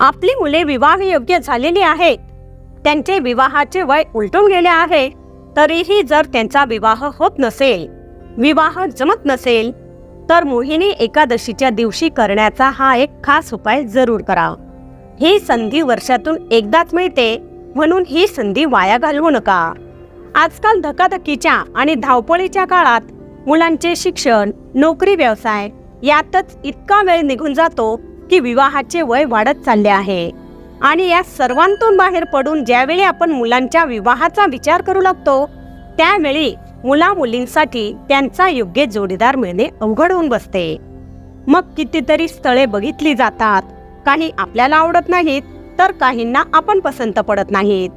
आपली मुले विवाहयोग्य झालेली आहेत. त्यांचे विवाहाचे वय उलटून गेले आहे. तरीही जर त्यांचा विवाह होत नसेल विवाह जमत नसेल तर मोहिनी एकादशीच्या दिवशी करण्याचा हा एक खास उपाय जरूर करा ही संधी वर्षातून एकदाच मिळते म्हणून ही संधी वाया घालवू नका. आजकाल धकाधकीच्या आणि धावपळीच्या काळात मुलांचे शिक्षण नोकरी व्यवसाय यातच इतका वेळ निघून जातो की विवाहाचे वय वाढत चालले आहे. आणि या सर्वांतून बाहेर पडून ज्यावेळी आपण मुलांच्या विवाहाचा विचार करू लागतो त्यावेळी मुला मुलींसाठी त्यांचा योग्य जोडीदार मिळणे अवघड होऊन बसते. मग कितीतरी स्थळे बघितली जातात. काही आपल्याला आवडत नाहीत तर काहींना आपण पसंत पडत नाहीत.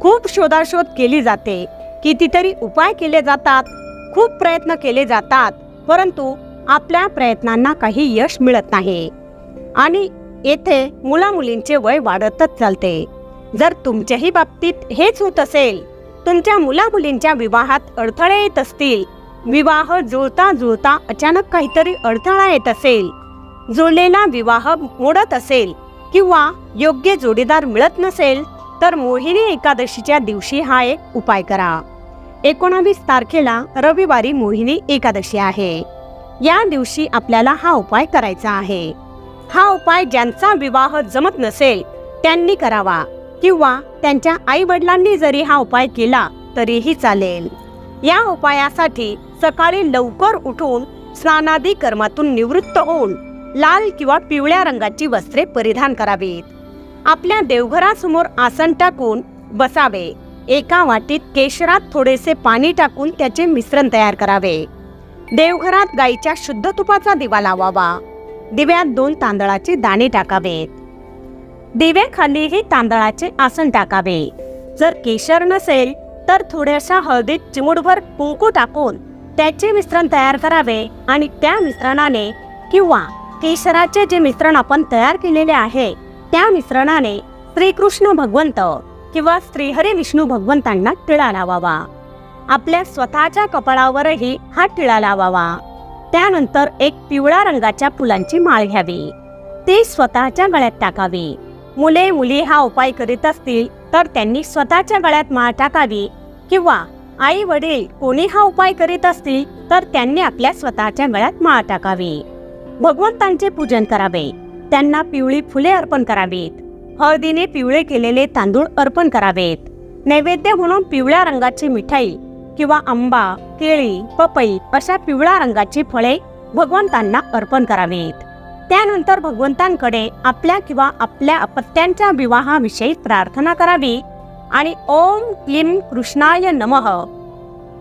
खूप शोधाशोध केली जाते. कितीतरी उपाय केले जातात. खूप प्रयत्न केले जातात. परंतु आपल्या प्रयत्नांना काही यश मिळत नाही. आणि येथे मुलामुलींचे वय वाढतच चालते. जर तुमच्याही बाबतीत हेच होत असेल तुमच्या मुलामुलींच्या विवाहात अडथळे येत असतील. विवाह जुळता जुळता अचानक काहीतरी अडथळा येत असेल. जुळलेला विवाह मोडत असेल किंवा योग्य जोडीदार मिळत नसेल तर मोहिनी एकादशीच्या दिवशी हा एक उपाय करा. एकोणावीस तारखेला रविवारी मोहिनी एकादशी आहे. या दिवशी आपल्याला हा उपाय करायचा आहे. हा उपाय ज्यांचा विवाह जमत नसेल त्यांनी करावा. किंवा त्यांच्या आई वडिलांनी जरी हा उपाय केला तरीही चालेल. या उपायासाठी सकाळी लवकर उठून स्नानादी कर्मातून निवृत्त होऊन लाल किंवा पिवळ्या रंगाची वस्त्रे परिधान करावीत. आपल्या देवघरासमोर आसन टाकून बसावे. एका वाटीत केशरात थोडेसे पाणी टाकून त्याचे मिश्रण तयार करावे. देवघरात गाईच्या शुद्ध तुपाचा दिवा लावावा. दिव्यात दोन तांदळाचे दाणे टाकावेत. दिव्याखालीही तांदळाचे आसन टाकावे. जर केशर नसेल तर थोड्याशा हळदीत चिमुडभर कुंकू टाकून त्याचे मिश्रण तयार करावे आणि त्या मिश्रणाने किंवा केशराचे जे मिश्रण आपण तयार केलेले आहे त्या मिश्रणाने श्रीकृष्ण भगवंत किंवा श्रीहरी विष्णू भगवंतांना टिळा लावावा. आपल्या स्वतःच्या कपाळावरही हा टिळा लावावा. त्यानंतर एक पिवळ्या रंगाच्या फुलांची माळ घ्यावी. ती स्वतःच्या गळ्यात टाकावी. मुले मुली हा उपाय करीत असतील तर त्यांनी स्वतःच्या गळ्यात माळ टाकावी. किंवा आई वडील कोणी हा उपाय करीत असतील तर त्यांनी आपल्या स्वतःच्या गळ्यात माळ टाकावी. भगवंतांचे पूजन करावे. त्यांना पिवळी फुले अर्पण करावीत. हळदीने पिवळे केलेले तांदूळ अर्पण करावेत. नैवेद्य म्हणून पिवळ्या रंगाची मिठाई किंवा आंबा केळी पपई अशा पिवळ्या रंगाची फळे भगवंतांना अर्पण करावीत. त्यानंतर भगवंतांकडे आपल्या किंवा आपल्या अपत्यांच्या विवाहाविषयी प्रार्थना करावी आणि ओम क्लीम कृष्णाय नमः.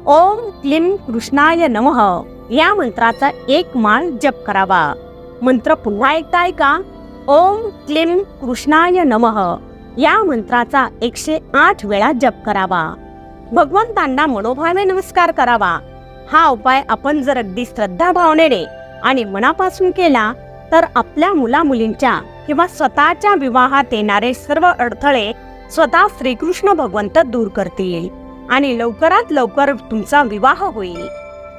ओम क्लीम कृष्णाय नमः. या मंत्राचा एक माळ जप करावा. मंत्र पुन्हा एकदा ऐका. ओम क्लीम कृष्णाय नमः. या मंत्राचा एकशे आठ वेळा जप करावा. भगवंतांना मनोभावे नमस्कार करावा. हा उपाय आपण जर अगदी श्रद्धा भावनेने आणि मनापासून केला तर आपल्या मुला मुलींच्या किंवा स्वतःच्या विवाहात येणारे सर्व अडथळे स्वतः श्रीकृष्ण भगवंत दूर करतील आणि लवकरात लवकर तुमचा विवाह होईल.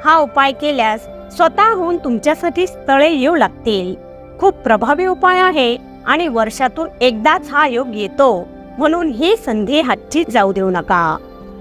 हा उपाय केल्यास स्वतःहून तुमच्यासाठी स्थळे येऊ लागतील. खूप प्रभावी उपाय आहे आणि वर्षातून एकदाच हा योग येतो. म्हणून ही संधी हातची जाऊ देऊ नका.